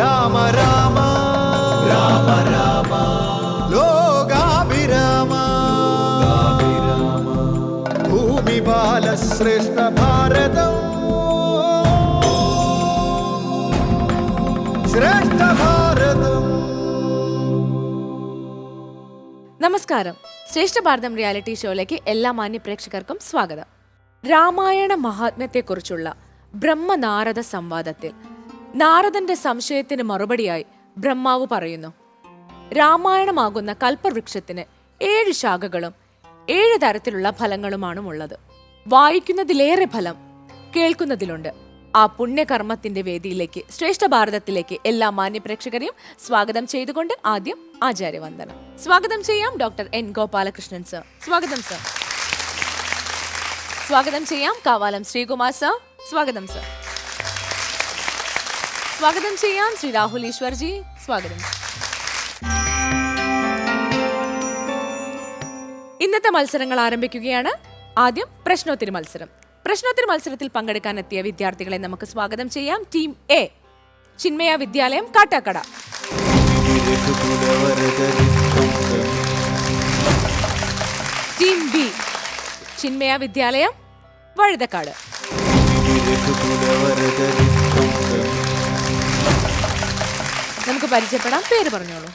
രാമ രാമ. രാമ രാമ ലോകാഭിരാമ. ഭൂമി ബാലശ്രേഷ്ഠ ഭാരതം. ശ്രേഷ്ഠ ഭാരതം. നമസ്കാരം. ശ്രേഷ്ഠ ഭാരതം റിയാലിറ്റി ഷോയിലേക്ക് എല്ലാ മാന്യ പ്രേക്ഷകർക്കും സ്വാഗതം. രാമായണ മഹാത്മ്യത്തെക്കുറിച്ചുള്ള ബ്രഹ്മനാരദ സംവാദത്തിൽ നാരദന്റെ സംശയത്തിന് മറുപടിയായി ബ്രഹ്മാവ് പറയുന്നു രാമായണമാകുന്ന കൽപ്പവൃക്ഷത്തിന് ഏഴ് ശാഖകളും ഏഴ് തരത്തിലുള്ള ഫലങ്ങളുമാണ് ഉള്ളത് വായിക്കുന്നതിലേറെ ഫലം കേൾക്കുന്നതിലുണ്ട്. ആ പുണ്യകർമ്മത്തിന്റെ വേദിയിലേക്ക് ശ്രേഷ്ഠ ഭാരതത്തിലേക്ക് എല്ലാ മാന്യപ്രേക്ഷകരെയും സ്വാഗതം ചെയ്തുകൊണ്ട് ആദ്യം ആചാര്യവന്ദനം. സ്വാഗതം ചെയ്യാം ഡോക്ടർ എൻ. ഗോപാലകൃഷ്ണൻ സർ. സ്വാഗതം സർ. സ്വാഗതം ചെയ്യാം കാവാലം ശ്രീകുമാർ സർ. സ്വാഗതം സർ. സ്വാഗതം ചെയ്യാം ശ്രീ രാഹുൽ ഈശ്വർജി സ്വാഗതം. ഇന്നത്തെ മത്സരങ്ങൾ ആരംഭിക്കുകയാണ്. ആദ്യം പ്രശ്നോത്തരി മത്സരം. പ്രശ്നോത്തരി മത്സരത്തിൽ പങ്കെടുക്കാൻ എത്തിയ വിദ്യാർത്ഥികളെ നമുക്ക് സ്വാഗതം ചെയ്യാം. ടീം എ ചിന്മയ വിദ്യാലയം കാട്ടാക്കട. ടീം ബി ചിന്മയ വിദ്യാലയം വഴുതക്കാട്. പരിചയപ്പെടാം പേര് പറഞ്ഞോളൂ.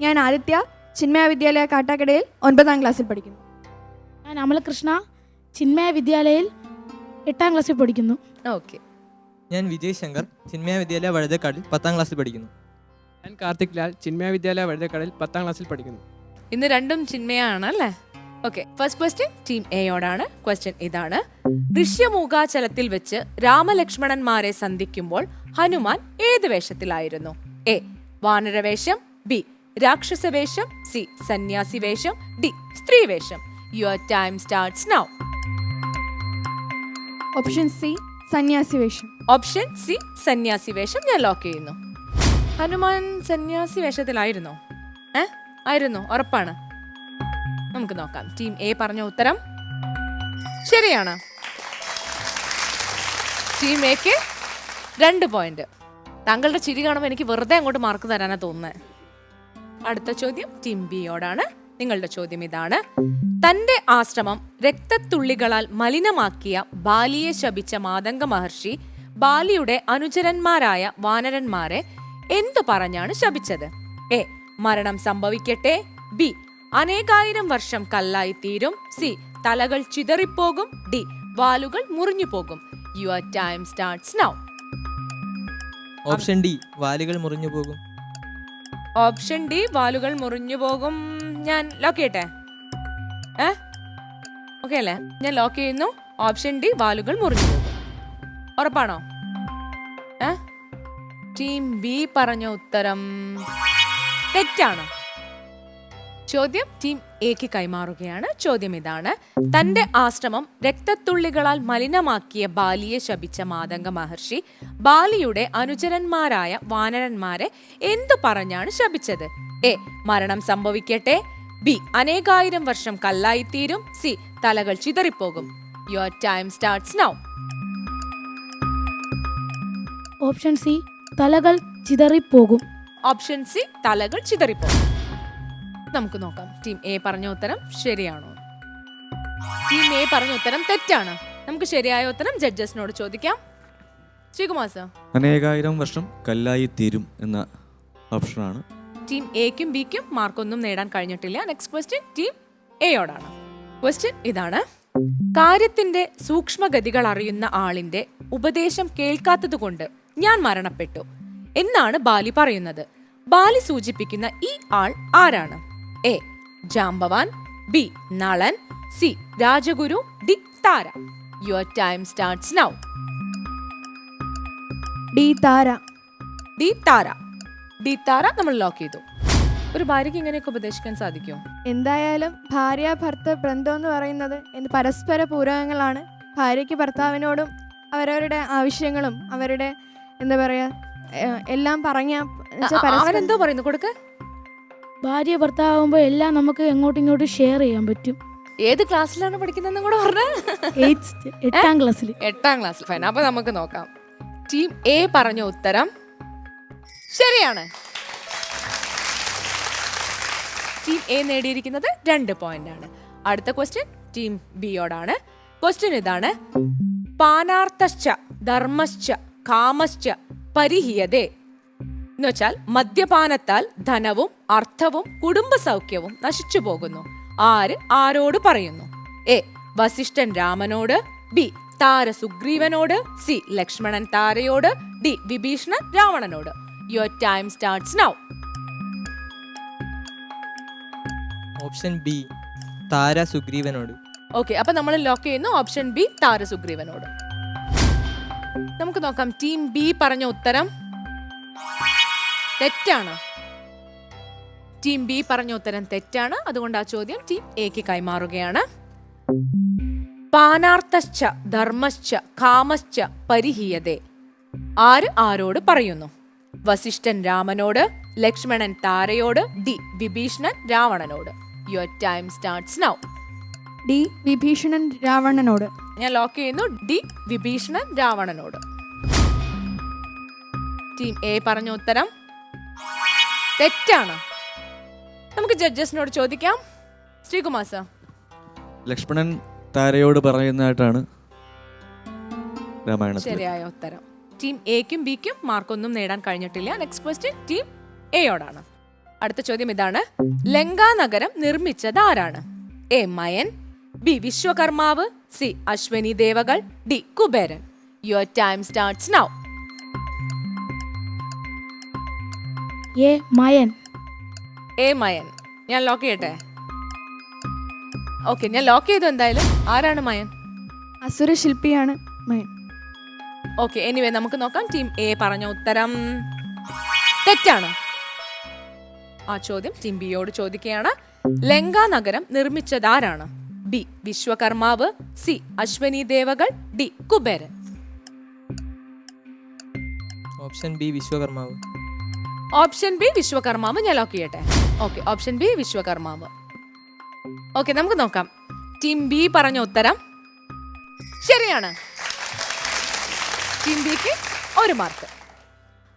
ഞാൻ ആദിത്യ ചിന്മയ വിദ്യാലയ കാട്ടാക്കടയിൽ ഒൻപതാം ക്ലാസ്സിൽ പഠിക്കുന്നു. ഞാൻ അമലകൃഷ്ണ ചിന്മയ വിദ്യാലയയിൽ എട്ടാം ക്ലാസ്സിൽ പഠിക്കുന്നു. ഓക്കെ. ഞാൻ വിജയ് ശങ്കർ ചിന്മയ വിദ്യാലയ വഴുതക്കാടിൽ പത്താം ക്ലാസ്സിൽ പഠിക്കുന്നു. ഞാൻ കാർത്തിക് ലാൽ ചിന്മയ വിദ്യാലയ വഴുതക്കാടിൽ പത്താം ക്ലാസ്സിൽ പഠിക്കുന്നു. ഇന്ന് രണ്ടും ചിന്മയാണ് അല്ലേ? ഓക്കെ ഫസ്റ്റ് ക്വസ്റ്റ്യൻ ടീം എയോടാണ് ക്വസ്റ്റ്യൻ ഇതാണ്. ദൃശ്യമൂകാചലത്തിൽ വെച്ച് രാമലക്ഷ്മണന്മാരെ സന്ധിക്കുമ്പോൾ ഹനുമാൻ ഏത് വേഷത്തിലായിരുന്നു? എ വാനരവേഷം ബി. രാക്ഷസവേഷം സി. സന്യാസി വേഷം D. സ്ത്രീവേഷം. Your time starts now option C സന്യാസി വേഷം ഓപ്ഷൻ സി സന്യാസി വേഷം ഞാൻ ലോക്ക് ചെയ്യുന്നു. ഹനുമാൻ സന്യാസി വേഷത്തിലായിരുന്നോ ഏ? ആയിരുന്നു? ഉറപ്പാണ്. നമുക്ക് നോക്കാം. ടീം എ പറഞ്ഞ ഉത്തരം? ശരിയാണ്. ടീം എക്ക് രണ്ട് പോയിന്റ് താങ്കളുടെ ചിരി കാണുമ്പോൾ എനിക്ക് വെറുതെ അങ്ങോട്ട് മാർക്ക് തരാനാണ് തോന്നുന്നത് അടുത്ത ചോദ്യം ടിംബിയോടാണ്. നിങ്ങളുടെ ചോദ്യം ഇതാണ്. തന്റെ ആശ്രമം രക്തത്തുള്ളികളാൽ മലിനമാക്കിയ ബാലിയെ ശപിച്ച മാതംഗ മഹർഷി ബാലിയുടെ അനുചരന്മാരായ വാനരന്മാരെ എന്തു പറഞ്ഞാണ് ശപിച്ചത്? എ മരണം സംഭവിക്കട്ടെ. ബി അനേകായിരം വർഷം കല്ലായി തീരും. സി തലകൾ ചിതറിപ്പോകും. ഡി വാലുകൾ മുറിഞ്ഞു പോകും your time starts now option D വാലുകൾ മുറിഞ്ഞു പോകും. ഓപ്ഷൻ ഡി വാലുകൾ മുറിഞ്ഞു പോകും. ഞാൻ ലോക്ക് ചെയ്യട്ടെ? ഏ? ഓക്കെ അല്ലേ? ഞാൻ ലോക്ക് ചെയ്യുന്നു. ഓപ്ഷൻ ഡി വാലുകൾ മുറിഞ്ഞു പോകും. ഉറപ്പാണോ? ടീം ബി പറഞ്ഞ ഉത്തരം തെറ്റാണ്. ചോദ്യം ടീം എക്ക് കൈമാറുകയാണ്. ചോദ്യം ഇതാണ്. തന്റെ ആശ്രമം രക്തത്തുള്ളികളാൽ മലിനമാക്കിയ ബാലിയെ ശപിച്ച മാതംഗ മഹർഷി ബാലിയുടെ അനുചരന്മാരായ വാനരന്മാരെ എന്തു പറഞ്ഞാണ് ശപിച്ചത്? എ. മരണം സംഭവിക്കട്ടെ. ബി. അനേകായിരം വർഷം കല്ലായിത്തീരും. സി. തലകൾ ചിതറിപ്പോകും. Your time starts now option C തലകൾ ചിതറിപ്പോകും. ഓപ്ഷൻ സി തലകൾ ചിതറിപ്പോകും. നമുക്ക് നോക്കാം. ടീം എ പറഞ്ഞ ഉത്തരം ശരിയാണോ? ടീം എ പറഞ്ഞ ഉത്തരം തെറ്റാണ്. നമുക്ക് ശരിയായ ഉത്തരം ജഡ്ജസിനോട് ചോദിക്കാം. ശ്രീകുമാർ സർ അനേകായിരം വർഷം കല്ലായി തീരും എന്ന ഓപ്ഷനാണ് ടീം എക്കും ബിക്കും മാർക്കൊന്നും നേടാൻ കഴിഞ്ഞിട്ടില്ല. നെക്സ്റ്റ് ക്വസ്റ്റ്യൻ ടീം എയോടാണ് ക്വസ്റ്റ്യൻ ഇതാണ്. കാര്യത്തിന്റെ സൂക്ഷ്മഗതികൾ അറിയുന്ന ആളിന്റെ ഉപദേശം കേൾക്കാത്തതുകൊണ്ട് ഞാൻ മരണപ്പെട്ടു. എന്നാണ് ബാലി പറയുന്നത്. ബാലി സൂചിപ്പിക്കുന്ന ഈ ആൾ ആരാണ്? A. Jambavan B. Nalan C. Rajaguru D. Tara. Your time starts now D. Tara. D. Tara. D. Tara നമ്മൾ ലോക്ക് ചെയ്തു. ഒരു ഭാര്യയ്ക്ക് ഇങ്ങനെയൊക്കെ ഉപദേശിക്കാൻ സാധിക്കുമോ? എന്തായാലും ഭാര്യ ഭർത്ത ബന്ധം എന്ന് പറയുന്നത് പരസ്പര പൂരകങ്ങളാണ്. ഭാര്യയ്ക്ക് ഭർത്താവിനോടും അവരവരുടെ ആവശ്യങ്ങളും അവരുടെ എന്താ പറയാ എല്ലാം പറഞ്ഞ അവരെന്തോ പറയുന്നു? കൊടുക്ക. ഭാര്യ ഭർത്താവുമ്പോൾ എല്ലാം നമുക്ക് എങ്ങോട്ടും ഇങ്ങോട്ടും ഷെയർ ചെയ്യാൻ പറ്റും. ഏത് ക്ലാസ്സിലാണ് പഠിക്കുന്നതെന്നും കൂടെ എട്ടാം ക്ലാസ്സിൽ എട്ടാം ക്ലാസ്സിൽ ഫൈൻ അപ്പൊ നമുക്ക് നോക്കാം. ടീം എ പറഞ്ഞ ഉത്തരം ശരിയാണ്. ടീം എ നേടിയിരിക്കുന്നത് രണ്ട് പോയിന്റ് ആണ്. അടുത്ത ക്വസ്റ്റ്യൻ ടീം ബിയോടാണ് ക്വസ്റ്റ്യൻ ഇതാണ്. പാനാർത്ഥശ്ച ധർമ്മശ്ച കാമശ്ച പരിഹീയതേ. എന്ന് വെച്ചാൽ മദ്യപാനത്താൽ ധനവും അർത്ഥവും കുടുംബ സൗഖ്യവും നശിച്ചു പോകുന്നു. ആര് ആരോട് പറയുന്നു? എ. വസിഷ്ഠൻ രാമനോട് ബി. താര സുഗ്രീവനോട് സി. ലക്ഷ്മണൻ താരയോട് D. Vibhishanan രാവണനോട്. Your time starts now option B Tara സുഗ്രീവനോട് okay അപ്പൊ നമ്മൾ ലോക്ക് ചെയ്യുന്നു. ഓപ്ഷൻ ബി താര സുഗ്രീവനോട് നമുക്ക് നോക്കാം. ടീം ബി പറഞ്ഞ ഉത്തരം. തെറ്റാണ്. ടീം ബി പറഞ്ഞ ഉത്തരം തെറ്റാണ്. അതുകൊണ്ട് ആ ചോദ്യം ടീം എക്ക് കൈമാറുകയാണ്. പാനാർത്ഥശ്ച ധർമ്മശ്ച കാമശ്ച പരിഹീയതേ. ആര് ആരോട് പറയുന്നു? വസിഷ്ഠൻ രാമനോട് ലക്ഷ്മണൻ താരയോട് D Vibhishanan രാവണനോട്. Your time starts now D Vibhishanan രാവണനോട്. ഞാൻ ലോക്ക് ചെയ്യുന്നു. ഡി വിഭീഷണൻ രാവണനോട്. ടീം എ പറഞ്ഞ ഉത്തരം തെറ്റാണ്. നമുക്ക് ജഡ്ജസിനോട് ചോദിക്കാം. ശ്രീകുമാർ സർ. ലക്ഷ്മണൻ താരയോട് പറയുന്നതായിട്ടാണ് രാമായണത്തിൽ ശരിയായ ഉത്തരം. ടീം എക്കും ബിക്കും മാർക്കൊന്നും നേടാൻ കഴിഞ്ഞിട്ടില്ല. നെക്സ്റ്റ് ക്വസ്റ്റ്യൻ ടീം എയോടാണ് അടുത്ത ചോദ്യം ഇതാണ്. ലങ്കാ നഗരം നിർമ്മിച്ചത് ആരാണ്? A Mayan B Vishwakarma C Ashwini ദേവകൾ D Kuberan. Your time starts now A Mayan. A Mayan. ഞാൻ ലോക്ക് ചെയ്യട്ടെ? ഓക്കെ ഞാൻ ലോക്ക് ചെയ്തു എന്തായാലും. ആരാണ് മയൻ? അസുര ശില്പിയാണ് മയൻ. ഓക്കെ എനിവേ നമുക്ക് നോക്കാം. ടീം എ പറഞ്ഞ ഉത്തരം. തെറ്റാണ്. ആ ചോദ്യം ടീം ബിയോട് ചോദിക്കുകയാണ്. ലങ്ക നഗരം നിർമ്മിച്ചത് ആരാണ്? B Vishwakarma. C Ashwini ദേവകൾ. D Kuberan. Option B Vishwakarma. Option B Vishwakarma ഞാൻ ലോക്ക് ചെയ്യട്ടെ. Okay option B Vishwakarma. Okay നമുക്ക് നോക്കാം. ടീം ബി പറഞ്ഞ ഉത്തരം ശരിയാണ്. ടീം ബിക്ക് ഒരു മാർക്ക്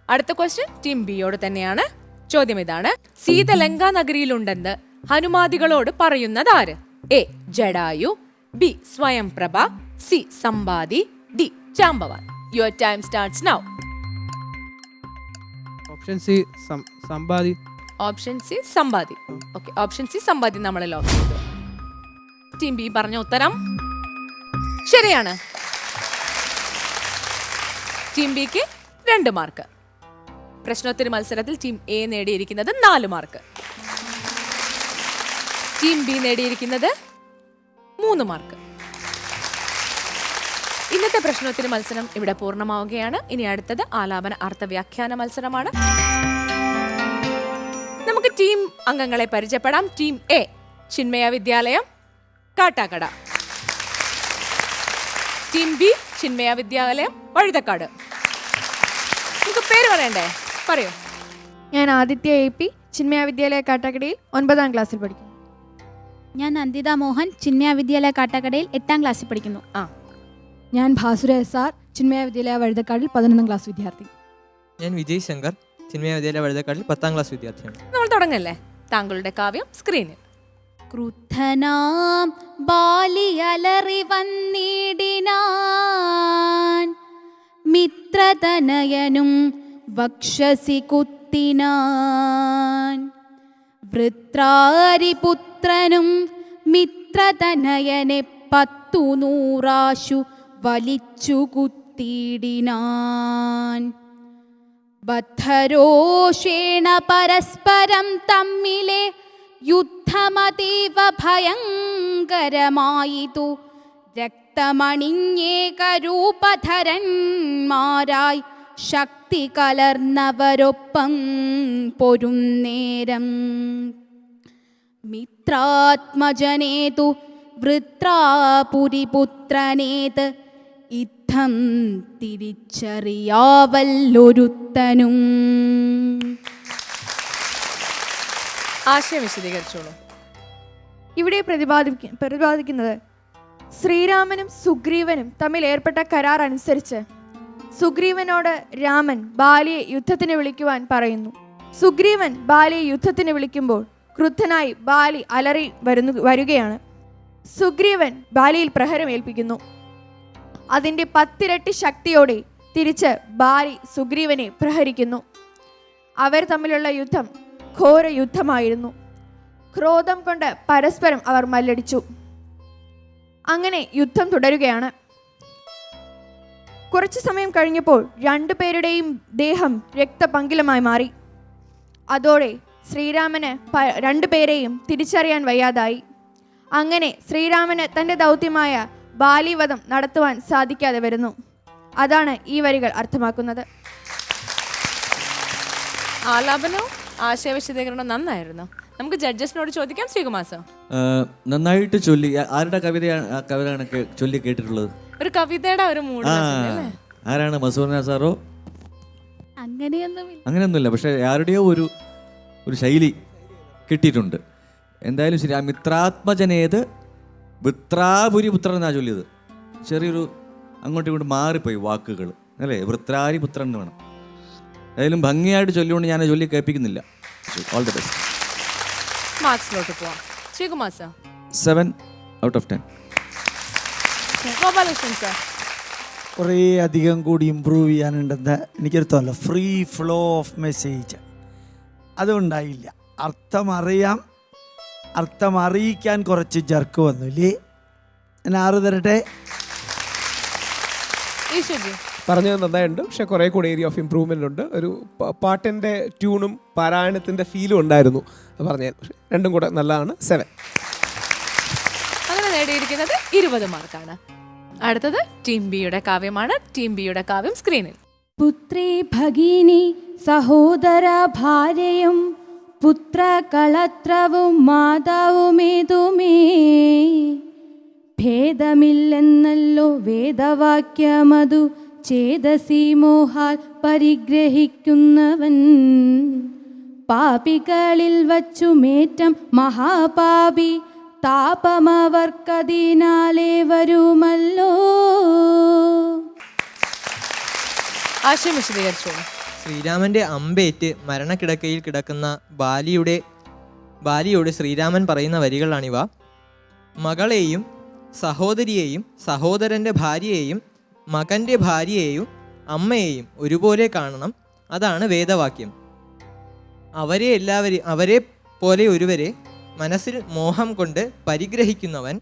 അടുത്ത ക്വസ്റ്റ്യൻ ടീം ബിയോട് തന്നെയാണ്. ചോദ്യം ഇതാണ്. സീത ലങ്കാ നഗരിയിലുണ്ടെന്ന് ഹനുമാദികളോട് പറയുന്നത് ആര്? A Jatayu B Swayamprabha C Sampati D Chambavan. Your time starts now option C Sampati option C Sampati okay option C Sampati നമ്മൾ ലോക്ക് ചെയ്തു. ടീം ബി പറഞ്ഞ ഉത്തരം ശരിയാണ്. ടീം ബിക്ക് രണ്ട് മാർക്ക് പ്രശ്നോത്തര മത്സരത്തിൽ ടീം എ നേടിയിരിക്കുന്നത് നാല് മാർക്ക് ടീം ബി നേടിയിരിക്കുന്നത് മൂന്ന് മാർക്ക് ഇന്നത്തെ പ്രശ്നത്തിന് മത്സരം ഇവിടെ പൂർണമാവുകയാണ്. ഇനി അടുത്തത് ആലാപന അർത്ഥവ്യാഖ്യാന മത്സരമാണ്. നമുക്ക് ടീം അംഗങ്ങളെ പരിചയപ്പെടാം. ടീം എ ചിന്മയ വിദ്യാലയം കാട്ടാക്കട. ടീം ബി ചിന്മയ വിദ്യാലയം വഴുതക്കാട്. നമുക്ക് പേര് പറയണ്ടേ? പറയൂ. ഞാൻ ആദിത്യ എ പി ചിന്മയ വിദ്യാലയ കാട്ടാക്കടയിൽ ഒൻപതാം ക്ലാസ്സിൽ പഠിക്കുന്നു. ഞാൻ നന്ദിത മോഹൻ ചിന്മയ വിദ്യാലയ കാട്ടാക്കടയിൽ എട്ടാം ക്ലാസ്സിൽ പഠിക്കുന്നു. ആ. ഞാൻ ഭാസുര എസ് ആർ ചിന്മയ വിദ്യാലയ വഴുതക്കാടിൽ പതിനൊന്നാം ക്ലാസ് വിദ്യാർത്ഥി. ഞാൻ വിജയ് ശങ്കർ ചിന്മയ വിദ്യാലയ വഴുതക്കാടിൽ പത്താം ക്ലാസ് വിദ്യാർത്ഥിയാണ്. നമ്മൾ തുടങ്ങല്ലേ? താങ്കളുടെ കാവ്യം സ്ക്രീനിൽ. ക്രുദ്ധനാം ബാലിയലറി വന്നിടിനാൻ മിത്രതനയനും വക്ഷസി കുത്തിനാൻ. വൃത്രാരിപുത്രനും മിത്രതനയനെ പത്തു നൂറാശു വലിച്ചു കുത്തിയിടിനാൻ ബദ്ധരോഷേണ പരസ്പരം തമ്മിലെ യുദ്ധമതീവ ഭയങ്കരമായിതു രക്തമണിഞ്ഞേകരൂപധരന്മാരായി ശക്തി കലർന്നവരൊപ്പം പൊരുന്നേരം. മിത്രാത്മജനേതു വൃത്രാപുരിപുത്രനേത് യുദ്ധം തിരിച്ചറിയാവല്ലൊരുത്തനും. ആശയം വിശദീകരിച്ചോളൂ. ഇവിടെ പ്രതിപാദിക്ക പ്രതിപാദിക്കുന്നത് ശ്രീരാമനും സുഗ്രീവനും തമ്മിൽ ഏർപ്പെട്ട കരാർ അനുസരിച്ച് സുഗ്രീവനോട് രാമൻ ബാലിയെ യുദ്ധത്തിന് വിളിക്കുവാൻ പറയുന്നു. സുഗ്രീവൻ ബാലിയെ യുദ്ധത്തിന് വിളിക്കുമ്പോൾ ക്രുദ്ധനായി ബാലി അലറി വരുന്നു വരികയാണ്. സുഗ്രീവൻ ബാലിയിൽ പ്രഹരമേൽപ്പിക്കുന്നു. അതിന്റെ പത്തിരട്ടി ശക്തിയോടെ തിരിച്ച് ബാരി സുഗ്രീവനെ പ്രഹരിക്കുന്നു. അവർ തമ്മിലുള്ള യുദ്ധം ഘോര യുദ്ധമായിരുന്നു. ക്രോധം കൊണ്ട് പരസ്പരം അവർ മല്ലടിച്ചു. അങ്ങനെ യുദ്ധം തുടരുകയാണ്. കുറച്ചു സമയം കഴിഞ്ഞപ്പോൾ രണ്ടുപേരുടെയും ദേഹം രക്തപങ്കിലമായി മാറി. അതോടെ ശ്രീരാമന് പ- രണ്ടുപേരെയും തിരിച്ചറിയാൻ വയ്യാതായി. അങ്ങനെ ശ്രീരാമന് തന്റെ ദൗത്യമായ ബാലിവധം നടത്തുവാൻ സാധിക്കാതെ വരുന്നു. അതാണ് ഈ വരികൾ അർത്ഥമാക്കുന്നത്. ആലാപനവും ആശയവിശദീകരണവും നന്നായിരുന്നു. നമുക്ക് ജഡ്ജസിനോട് ചോദിക്കാം ശ്രീകുമാസോ നന്നായിട്ട് ചൊല്ലി ആരുടെ കവിതയാണ് ആ കവിതയാണ് ചൊല്ലി കേട്ടിട്ടുള്ളത്? ഒരു കവിതയുടെ ഒരു മൂഡ് ആരാണ് മസൂർന സാറോ? അങ്ങനെയൊന്നുമില്ല. അങ്ങനെയൊന്നുമില്ല പക്ഷേ ആരുടെയോ ഒരു ഒരു ശൈലി കിട്ടിയിട്ടുണ്ട്. എന്തായാലും ശരി ആ മിത്രാത്മജനേത് വൃത്രാപുരി പുത്രൻ എന്നാ ചൊല്ലിയത്? ചെറിയൊരു അങ്ങോട്ടും ഇങ്ങോട്ടും മാറിപ്പോയി വാക്കുകൾ. അല്ലേ? വൃത്രാരി പുത്രൻ എന്ന് വേണം. ഏതായാലും ഭംഗിയായിട്ട് ചൊല്ലിക്കൊണ്ട് ഞാൻ ചൊല്ലി കേൾപ്പിക്കുന്നില്ല. ഓൾ ദി ബെസ്റ്റ് മാർക്സിലോട്ട് പോവാം. ശ്രീകുമാസോ seven out of ten Gopalakrishnan sir. കുറേ അധികം കൂടി ഇമ്പ്രൂവ് ചെയ്യാനുണ്ടെന്ന് എനിക്കൊരു തോന്നല. ഫ്രീ ഫ്ലോ ഓഫ് മെസ്സേജ് അതുണ്ടായില്ല. അർത്ഥം അറിയാം. അർത്ഥം അറിയിക്കാൻ കുറച്ച് ജർക്ക് വന്നു ഇല്ലേ ഞാൻ ആറ് തരട്ടെ? പറഞ്ഞത് നന്നായിട്ടുണ്ട്. പക്ഷെ കുറേ കൂടെ ഏരിയ ഓഫ് ഇമ്പ്രൂവ്മെന്റ് ഉണ്ട്. ഒരു പാട്ടിന്റെ ട്യൂണും പാരായണത്തിന്റെ ഫീലും ഉണ്ടായിരുന്നു പറഞ്ഞ രണ്ടും കൂടെ നല്ലതാണ്. സെവൻ അങ്ങനെ നേടിയിരിക്കുന്നത് ഇരുപത് മാർക്കാണ്. അടുത്തത് ടീം ബിയുടെ കാവ്യമാണ്. ടീം ബിയുടെ കാവ്യം സ്ക്രീനിൽ പുത്രി ഭഗിനി സഹോദര ഭാര്യയും പുത്രകളത്രവും മാതാവുമേതുമേ ഭേദമില്ലെന്നല്ലോ വേദവാക്യമതു ചേതസി മോഹാൽ പരിഗ്രഹിക്കുന്നവൻ. പാപികളിൽ വച്ചുമേറ്റം മഹാപാപി താപമവർക്കതിനാലേ വരുമല്ലോ. ആശയം വിശദീകരിച്ചോളൂ. ശ്രീരാമന്റെ അമ്പേറ്റ് മരണക്കിടക്കയിൽ കിടക്കുന്ന ബാലിയുടെ ബാലിയോട് ശ്രീരാമൻ പറയുന്ന വരികളാണിവ. മകളെയും സഹോദരിയെയും സഹോദരന്റെ ഭാര്യയെയും മകന്റെ ഭാര്യയെയും അമ്മയെയും ഒരുപോലെ കാണണം. അതാണ് വേദവാക്യം. അവരെ എല്ലാവരെയും അവരെ പോലെ ഒരുവരെ മനസ്സിൽ മോഹം കൊണ്ട് പരിഗ്രഹിക്കുന്നവൻ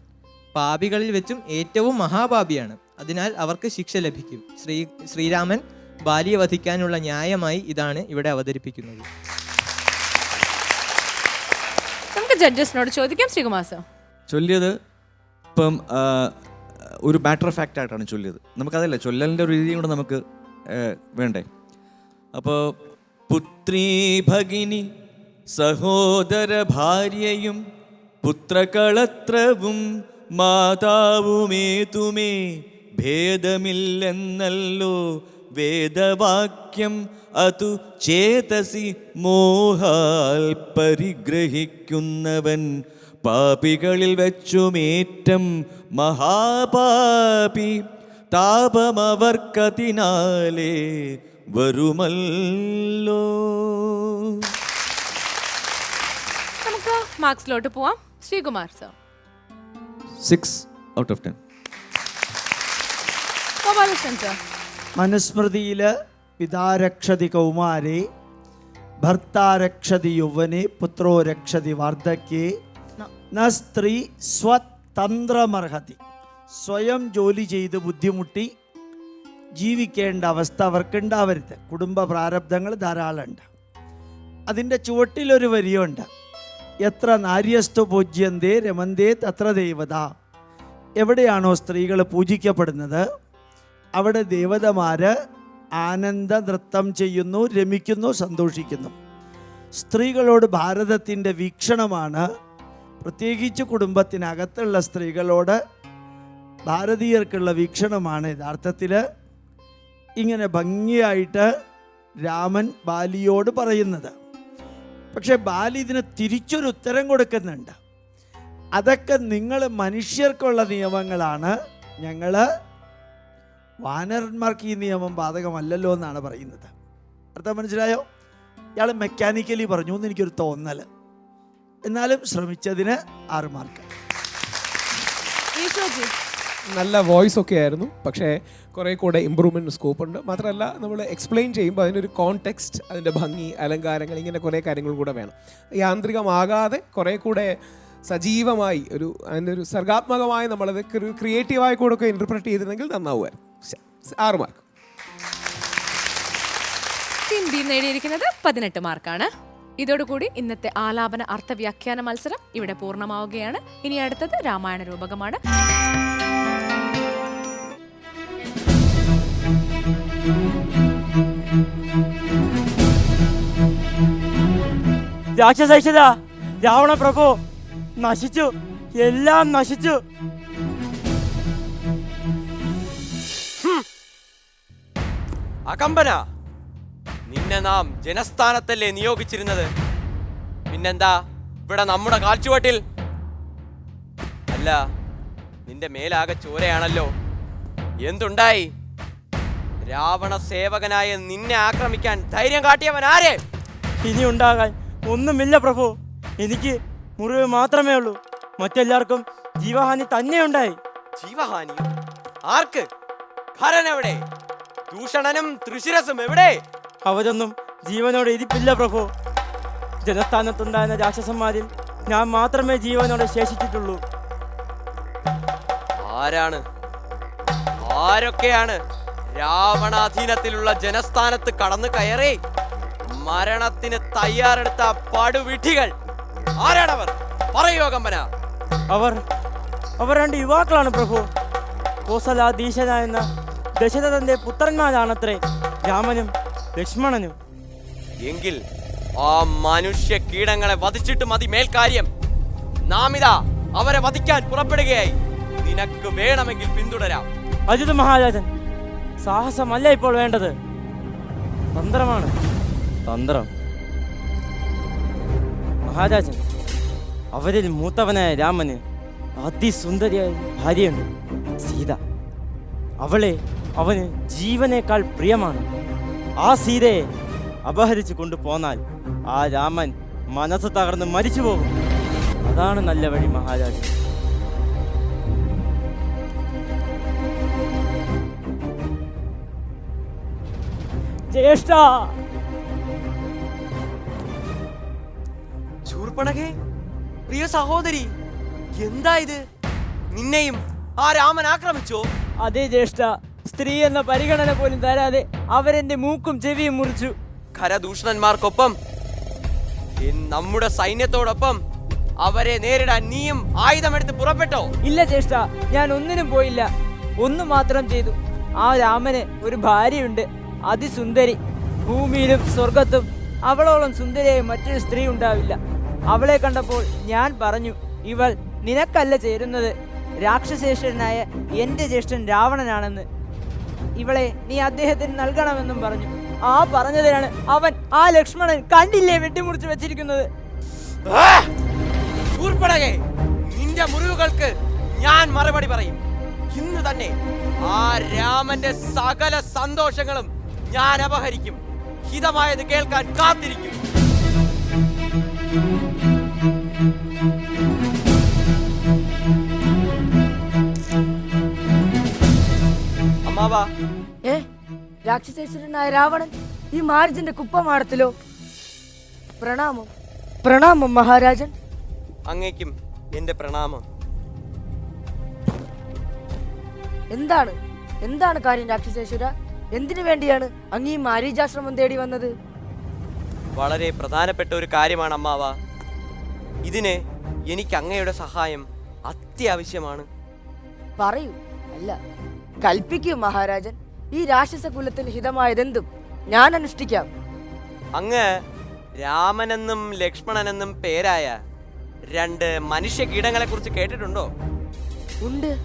പാപികളിൽ വെച്ചും ഏറ്റവും മഹാപാപിയാണ്. അതിനാൽ അവർക്ക് ശിക്ഷ ലഭിക്കും. ശ്രീ ശ്രീരാമൻ ബാലിയെ വധിക്കാനുള്ള ന്യായമായി ഇതാണ് ഇവിടെ അവതരിപ്പിക്കുന്നത്. നമുക്ക് ജഡ്ജസിനോട് ചോദിക്കാം ശ്രീകുമാർ ചൊല്ലിയത് ഇപ്പം ആ, ഒരു മാറ്റർ ഓഫ് ഫാക്റ്റ് ആയിട്ടാണ് ചൊല്ലിയത്. നമുക്കതല്ല ചൊല്ലലിന്റെ ഒരു രീതിയും കൂടെ നമുക്ക് വേണ്ടേ? അപ്പോൾ പുത്രീ ഭഗിനി സഹോദര ഭാര്യയും പുത്രകളത്രവും മാതാവുമേതുമേ ഭേദമില്ലെന്നല്ലോ വേദവാക്യം അതു ചേതസി മോഹാൽ പരിഗ്രഹിക്കുന്നവൻ പാപികളിൽ വെച്ചുമേറ്റം മഹാപാപി. താപമവർക്കതിനാലേ വരുമല്ലോ. നമുക്ക് മാർക്സിലോട്ട് പോവാം. Sreekumar sir. Six out of ten Gopalakrishnan sir. മനുസ്മൃതിയിൽ പിതാരക്ഷതി കൗമാരെ ഭർത്താരക്ഷതി യൗവനെ പുത്രോ രക്ഷതി വാർദ്ധക്യേ ന സ്ത്രീ സ്വതന്ത്രമർഹതി. സ്വയം ജോലി ചെയ്ത് ബുദ്ധിമുട്ടി ജീവിക്കേണ്ട അവസ്ഥ അവർക്കുണ്ടാവരുത്. കുടുംബ പ്രാരബ്ധങ്ങൾ ധാരാളമുണ്ട്. അതിന്റെ ചുവട്ടിലൊരു വരിയുണ്ട്. എത്ര നാര്യസ്തു പൂജ്യന്തേ രമന്തേ തത്ര ദേവത. എവിടെയാണോ സ്ത്രീകൾ പൂജിക്കപ്പെടുന്നത്? അവിടെ ദേവതമാർ ആനന്ദ നൃത്തം ചെയ്യുന്നു രമിക്കുന്നു സന്തോഷിക്കുന്നു. സ്ത്രീകളോട് ഭാരതത്തിന്റെ വീക്ഷണമാണ്. പ്രത്യേകിച്ച് കുടുംബത്തിനകത്തുള്ള സ്ത്രീകളോട് ഭാരതീയർക്കുള്ള വീക്ഷണമാണ് യഥാർത്ഥത്തിൽ ഇങ്ങനെ ഭംഗിയായിട്ട് രാമൻ ബാലിയോട് പറയുന്നത്. പക്ഷെ ബാലി ഇതിന് തിരിച്ചൊരു ഉത്തരം കൊടുക്കുന്നുണ്ട്. അതൊക്കെ നിങ്ങൾ മനുഷ്യർക്കുള്ള നിയമങ്ങളാണ്. ഞങ്ങൾ വാനരന്മാർക്ക് ഈ നിയമം ബാധകമല്ലല്ലോ എന്നാണ് പറയുന്നത്. അർത്ഥം മനസ്സിലായോ? ഇയാൾ മെക്കാനിക്കലി പറഞ്ഞു എന്ന് എനിക്കൊരു തോന്നൽ. എന്നാലും ശ്രമിച്ചതിന് ആറ് മാർക്ക് ഈശോജി. നല്ല വോയിസ് ഒക്കെ ആയിരുന്നു. പക്ഷേ കുറേ കൂടെ ഇമ്പ്രൂവ്മെന്റ് സ്കോപ്പ് ഉണ്ട്. മാത്രമല്ല നമ്മൾ എക്സ്പ്ലെയിൻ ചെയ്യുമ്പോൾ അതിനൊരു കോണ്ടെക്സ്റ്റ് അതിന്റെ ഭംഗി അലങ്കാരങ്ങൾ ഇങ്ങനെ കുറേ കാര്യങ്ങൾ കൂടെ വേണം. യാന്ത്രികമാകാതെ കുറേ കൂടെ സജീവമായി ഒരു അതിന്റെ ഒരു സർഗാത്മകമായി നമ്മളത് ക്രിയേറ്റീവായി കൂടെ ഒക്കെ ഇന്റർപ്രറ്റ് ചെയ്തിരുന്നെങ്കിൽ നന്നാവുമായിരുന്നു. ആറ് മാർക്ക് ഹിന്ദി നേടിയിരിക്കുന്നത് പതിനെട്ട് മാർക്കാണ് ഇതോടുകൂടി ഇന്നത്തെ ആലാപന അർത്ഥവ്യാഖ്യാന മത്സരം ഇവിടെ പൂർണമാവുകയാണ്. ഇനി അടുത്തത് രാമായണ രൂപകമാണ്. രാക്ഷസൈഷത രാവണ പ്രഭു നശിച്ചു എല്ലാം നശിച്ചു. അകമ്പന. നിന്നെ നാം ജനസ്ഥാനത്തല്ലേ നിയോഗിച്ചിരുന്നത്? പിന്നെന്താ? ഇവിടെ നമ്മുടെ കാൽച്ചുവട്ടിൽ. അല്ല നിന്റെ മേലാകെ ചോരയാണല്ലോ. എന്തുണ്ടായി? രാവണ സേവകനായ നിന്നെ ആക്രമിക്കാൻ ധൈര്യം കാട്ടിയവൻ ആരെ? ഇനി ഉണ്ടാകാൻ ഒന്നുമില്ല പ്രഭു. എനിക്ക് മുറിവ് മാത്രമേ ഉള്ളൂ. മറ്റെല്ലാവർക്കും ജീവഹാനി തന്നെ ഉണ്ടായി ജീവഹാനി ആർക്ക്? ഭരൻ എവിടെ? ദൂഷണനും തൃശിരസും എവിടെ? അവരൊന്നും ജീവനോടെ ഇരിപ്പില്ല പ്രഭു. ജനസ്ഥാനത്തുണ്ടായിരുന്ന രാക്ഷസന്മാരിൽ ഞാൻ മാത്രമേ ജീവനോടെ ശേഷിച്ചിട്ടുള്ളൂ. ആരാണ്? ആരൊക്കെയാണ്? രാവണാധീനത്തിലുള്ള ജനസ്ഥാനത്ത് കടന്നു കയറി മരണത്തിന് തയ്യാറെടുത്ത പടുവിഠികൾ ആരാണവർ? പറയോ കമ്പന അവർ അവർ രണ്ട് യുവാക്കളാണ് പ്രഭു. കോസലാധീശന എന്ന ദശരഥന്റെ പുത്രന്മാരാണത്രേ രാമനും ലക്ഷ്മണനും. എങ്കിൽ ആ മനുഷ്യ കീടങ്ങളെ വധിച്ചിട്ട് മതി മേൽക്കാര്യം നാമിതാ അവരെ വധിക്കാൻ പുറപ്പെടുകയായി. നിനക്ക് വേണമെങ്കിൽ പിന്തുടരാം. അജിത് മഹാരാജൻ സാഹസമല്ല ഇപ്പോൾ വേണ്ടത്. തന്ത്രമാണ്. തന്ത്രം? മഹാരാജൻ അവരിൽ മൂത്തവനായ രാമന് അതിസുന്ദരിയായ ഭാര്യയുണ്ട് സീത. അവളെ അവന് ജീവനേക്കാൾ പ്രിയമാണ്. ആ സീതയെ അപഹരിച്ചു കൊണ്ടുപോന്നാൽ ആ രാമൻ മനസ്സ് തകർന്ന് മരിച്ചു പോകും. അതാണ് നല്ല വഴി മഹാരാജൻ ജ്യേഷ്ഠ! ചൂർപ്പണകെ പ്രിയ സഹോദരി എന്താ ഇത്? നിന്നെയും ആ രാമൻ ആക്രമിച്ചോ? അതേ ജ്യേഷ്ഠ. സ്ത്രീ എന്ന പരിഗണന പോലും തരാതെ അവരെന്റെ മൂക്കും ചെവിയും മുറിച്ചു. ഖരദൂഷണന്മാർക്കൊപ്പം നമ്മുടെ സൈന്യത്തോടൊപ്പം അവരെ നേരിടാൻ നീയും ആയുധമെടുത്ത് പുറപ്പെട്ടോ? ഇല്ല ചേഷ്ട ഞാൻ ഒന്നിനും പോയില്ല. ഒന്നു മാത്രം ചെയ്തു. ആ രാമന് ഒരു ഭാര്യയുണ്ട് അതിസുന്ദരി. ഭൂമിയിലും സ്വർഗത്തും അവളോളം സുന്ദരിയായ മറ്റൊരു സ്ത്രീ ഉണ്ടാവില്ല. അവളെ കണ്ടപ്പോൾ ഞാൻ പറഞ്ഞു ഇവൾ നിനക്കല്ല ചേരുന്നത്. രാക്ഷശേഷ്ഠനായ എന്റെ ജ്യേഷ്ഠൻ രാവണനാണെന്ന്. ഇവളെ നീ അദ്ദേഹത്തിന് നൽകണമെന്നും പറഞ്ഞു. ആ പറഞ്ഞതിനാണ് അവൻ ആ ലക്ഷ്മണൻ കണ്ടില്ലേ വെട്ടിമുറിച്ച് വെച്ചിരിക്കുന്നത്? നിന്റെ മുറിവുകൾക്ക് ഞാൻ മറുപടി പറയും. ഇന്ന് തന്നെ ആ രാമന്റെ സകല സന്തോഷങ്ങളും ഞാൻ അപഹരിക്കും. ഹിതമായത് കേൾക്കാൻ കാത്തിരിക്കും. അമ്മാവാ ഏ? രാക്ഷസേശ്വരനായ രാവണൻ ഈ മാർജിന്റെ കുപ്പമാടത്തിലോ? പ്രണാമം. പ്രണാമം മഹാരാജൻ. അങ്ങേക്കും എന്റെ പ്രണാമം. എന്താണ്? എന്താണ് കാര്യം രാക്ഷസേശ്വര? എന്തിനു വേണ്ടിയാണ് അങ്ങ് ഈ മാരീജാശ്രമം തേടി വന്നത്? വളരെ പ്രധാനപ്പെട്ട ഒരു കാര്യമാണ് അമ്മാവ. ഇതിന് എനിക്ക് അങ്ങയുടെ സഹായം അത്യാവശ്യമാണ്. പറയൂ. അല്ല കൽപ്പിക്കൂ മഹാരാജൻ. ഈ രാക്ഷസ കുലത്തിന് ഹിതമായതെന്തും ഞാൻ അനുഷ്ഠിക്കാം. അങ്ങ് രാമനെന്നും ലക്ഷ്മണനെന്നും പേരായ രണ്ട് മനുഷ്യ കീടങ്ങളെ കുറിച്ച് കേട്ടിട്ടുണ്ടോ? ഉണ്ട്.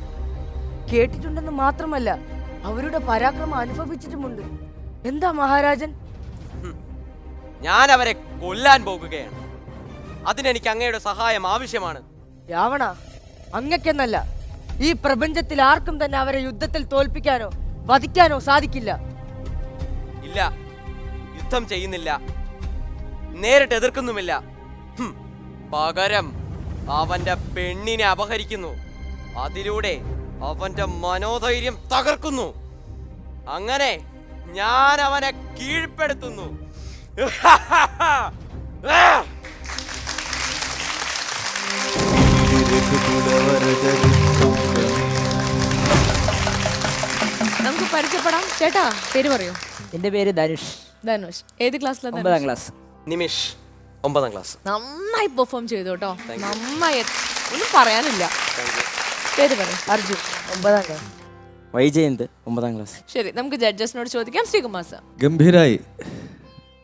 കേട്ടിട്ടുണ്ടെന്ന് മാത്രമല്ല അവരുടെ പരാക്രമം അനുഭവിച്ചിട്ടുമുണ്ട്. എന്താ മഹാരാജൻ? ഞാൻ അവരെ കൊല്ലാൻ പോകുകയാണ്. അതിനെനിക്ക് അങ്ങയുടെ സഹായം ആവശ്യമാണ്. രാവണ അങ്ങക്കെന്നല്ല. ഈ പ്രപഞ്ചത്തിൽ ആർക്കും തന്നെ അവരെ യുദ്ധത്തിൽ തോൽപ്പിക്കാനോ വധിക്കാനോ സാധിക്കില്ല. ഇല്ല. യുദ്ധം ചെയ്യുന്നില്ല. നേരിട്ട് എതിർക്കുന്നുമില്ല. ഹും, പകരം അവന്റെ പെണ്ണിനെ അപഹരിക്കുന്നു. അതിലൂടെ അവന്റെ മനോധൈര്യം തകർക്കുന്നു. അങ്ങനെ ഞാൻ അവനെ കീഴ്പ്പെടുത്തുന്നു. നമുക്ക് പരിചയപ്പെടാം. ചേട്ടാ പേര് പറയൂ. എന്റെ പേര് ധനുഷ്. ധനുഷ്. ഏത് ക്ലാസ്സിലാണ് ഒമ്പതാം ക്ലാസ്. നിമിഷ് ഒമ്പതാം ക്ലാസ്. നന്നായി പെർഫോം ചെയ്തു കേട്ടോ. നന്നായി. ഒന്നും പറയാനില്ല. പേര് പറയൂ. അർജുൻ ഒമ്പതാം ക്ലാസ്. വൈജയന്ത് ഒമ്പതാം ക്ലാസ്. ശരി നമുക്ക് ജഡ്ജസിനോട് ചോദിക്കാം. ശ്രീകുമാർ സാർ. ഗംഭീരായി.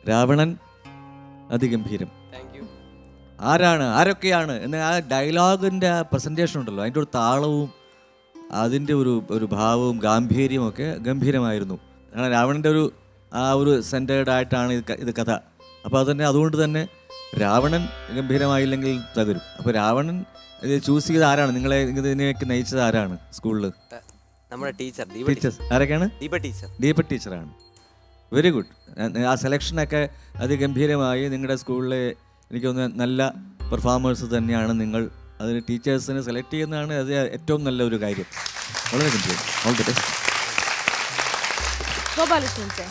രാവണൻ അതിഗംഭീരം. ആരാണ് ആരൊക്കെയാണ്? എന്ന ആ ഡയലോഗിന്റെ ആ പ്രസന്റേഷൻ ഉണ്ടല്ലോ. അതിന്റെ ഒരു താളവും അതിന്റെ ഒരു ഒരു ഭാവവും ഗാംഭീര്യവും ഒക്കെ ഗംഭീരമായിരുന്നു. കാരണം രാവണന്റെ ഒരു ആ ഒരു സെന്റേർഡ് ആയിട്ടാണ് ഇത് ഇത് കഥ. അപ്പോൾ അതുതന്നെ അതുകൊണ്ട് തന്നെ രാവണൻ ഗംഭീരമായില്ലെങ്കിൽ തകരും. അപ്പോൾ രാവണൻ ഇത് ചൂസ് ചെയ്ത ആരാണ്? നിങ്ങളെ ഇതിനെയൊക്കെ നയിച്ചത് ആരാണ് സ്കൂളിൽ നമ്മുടെ ടീച്ചർ ടീച്ചേഴ്സ്. ആരൊക്കെയാണ്? ദീപ ടീച്ചർ. ദീപ ടീച്ചറാണ്. വെരി ഗുഡ് ആ സെലക്ഷനൊക്കെ അതിഗംഭീരമായി നിങ്ങളുടെ സ്കൂളിലെ എനിക്ക് തോന്നുന്നു നല്ല പെർഫോമേഴ്സ് തന്നെയാണ് നിങ്ങൾ അതിന് ടീച്ചേഴ്സിനെ സെലക്ട് ചെയ്യുന്നതാണ് അത് ഏറ്റവും നല്ല ഒരു കാര്യം. വളരെ all the best Gopalakrishnan sir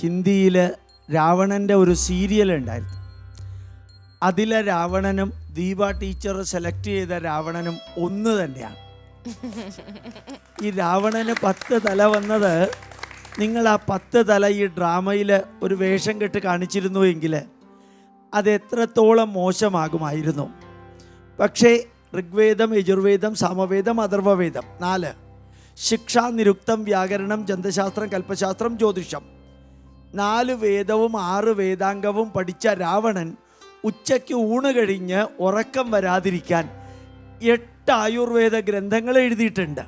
ഹിന്ദിയിൽ രാവണന്റെ ഒരു സീരിയൽ ഉണ്ടായിരുന്നു. അതിലെ രാവണനും ദീപ ടീച്ചർ സെലക്ട് ചെയ്ത രാവണനും ഒന്ന് തന്നെയാണ്. ഈ രാവണന് പത്ത് തല വന്നത് നിങ്ങൾ ആ പത്ത് തല ഈ ഡ്രാമയിൽ ഒരു വേഷം കെട്ട് കാണിച്ചിരുന്നു എങ്കിൽ അത് എത്രത്തോളം മോശമാകുമായിരുന്നു. പക്ഷേ ഋഗ്വേദം യജുർവേദം സാമവേദം അഥർവവേദം. നാല്. ശിക്ഷ നിരുക്തം വ്യാകരണം ജന്തശാസ്ത്രം കൽപ്പശാസ്ത്രം ജ്യോതിഷം. നാല് വേദവും ആറ് വേദാംഗവും പഠിച്ച രാവണൻ ഉച്ചയ്ക്ക് ഊണ് കഴിഞ്ഞ് ഉറക്കം വരാതിരിക്കാൻ എട്ട് ആയുർവേദ ഗ്രന്ഥങ്ങൾ എഴുതിയിട്ടുണ്ട്.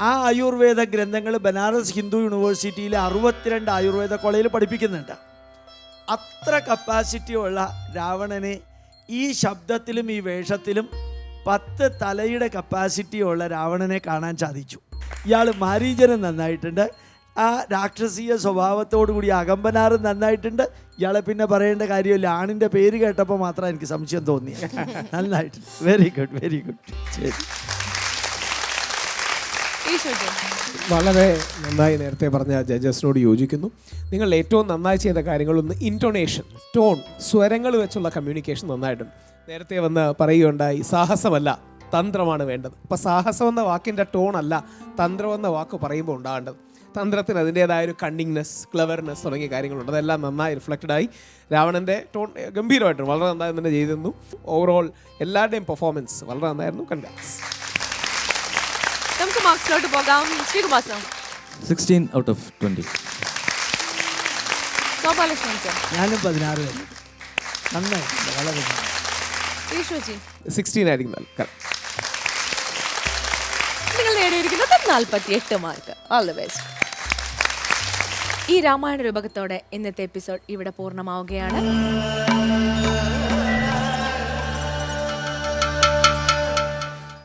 ആ ആയുർവേദ ഗ്രന്ഥങ്ങൾ ബനാറസ് ഹിന്ദു യൂണിവേഴ്സിറ്റിയിലെ അറുപത്തിരണ്ട് ആയുർവേദ കോളേജിൽ പഠിപ്പിക്കുന്നുണ്ട്. അത്ര കപ്പാസിറ്റിയുള്ള രാവണനെ ഈ ശബ്ദത്തിലും ഈ വേഷത്തിലും പത്ത് തലയുടെ കപ്പാസിറ്റി ഉള്ള രാവണനെ കാണാൻ സാധിച്ചു. ഇയാൾ മാരീജനും നന്നായിട്ടുണ്ട്. ആ രാക്ഷസീയ സ്വഭാവത്തോടു കൂടി അകമ്പനാറും നന്നായിട്ടുണ്ട്. ഇയാളെ പിന്നെ പറയേണ്ട കാര്യമില്ല. ആണിന്റെ പേര് കേട്ടപ്പോൾ മാത്രം എനിക്ക് സംശയം തോന്നി നന്നായിട്ട് വെരി ഗുഡ് വെരി ഗുഡ് ശരി. വളരെ നന്നായി നേരത്തെ പറഞ്ഞ ജഡ്ജസിനോട് യോജിക്കുന്നു. നിങ്ങൾ ഏറ്റവും നന്നായി ചെയ്ത കാര്യങ്ങളൊന്ന് ഇന്റോണേഷൻ ടോൺ സ്വരങ്ങൾ വെച്ചുള്ള കമ്മ്യൂണിക്കേഷൻ നന്നായിട്ടുണ്ട്. നേരത്തെ വന്ന് പറയുകയുണ്ടായി സാഹസമല്ല തന്ത്രമാണ് വേണ്ടത്. അപ്പോൾ സാഹസം എന്ന വാക്കിന്റെ ടോൺ അല്ല തന്ത്രം എന്ന വാക്ക് പറയുമ്പോൾ ഉണ്ടാകേണ്ടത്. തന്ത്രത്തിന് അതിന്റേതായ ഒരു കണ്ണിങ്നെസ് ക്ലവർനെസ് തുടങ്ങിയ കാര്യങ്ങളുണ്ട്. അതെല്ലാം നന്നായി റിഫ്ലക്റ്റഡ് ആയി. രാവണന്റെ ടോൺ ഗംഭീരമായിട്ടുണ്ട്. വളരെ നന്നായി തന്നെ ചെയ്തിരുന്നു. ഓവറോൾ എല്ലാവരുടെയും പെർഫോമൻസ് വളരെ നന്നായിരുന്നു. നമുക്ക് മാർക്സിലോട്ട് പോകാം. Sreekumar sir sixteen out of twenty Gopalakrishnan sir. ഞാനും പതിനാറ് തന്നെ നന്നായി. വളരെ നന്നായി. ഈശ്വജി സിക്സ്റ്റീൻ ആയിരിക്കും നിങ്ങൾ നേടിയിരിക്കുന്നത് നാൽപ്പത്തി എട്ട് മാർക്ക് ഓൾ ദി ബെസ്റ്റ് ഈ രാമായണ രൂപകത്തോടെ ഇന്നത്തെ എപ്പിസോഡ് ഇവിടെ പൂർണമാവുകയാണ്.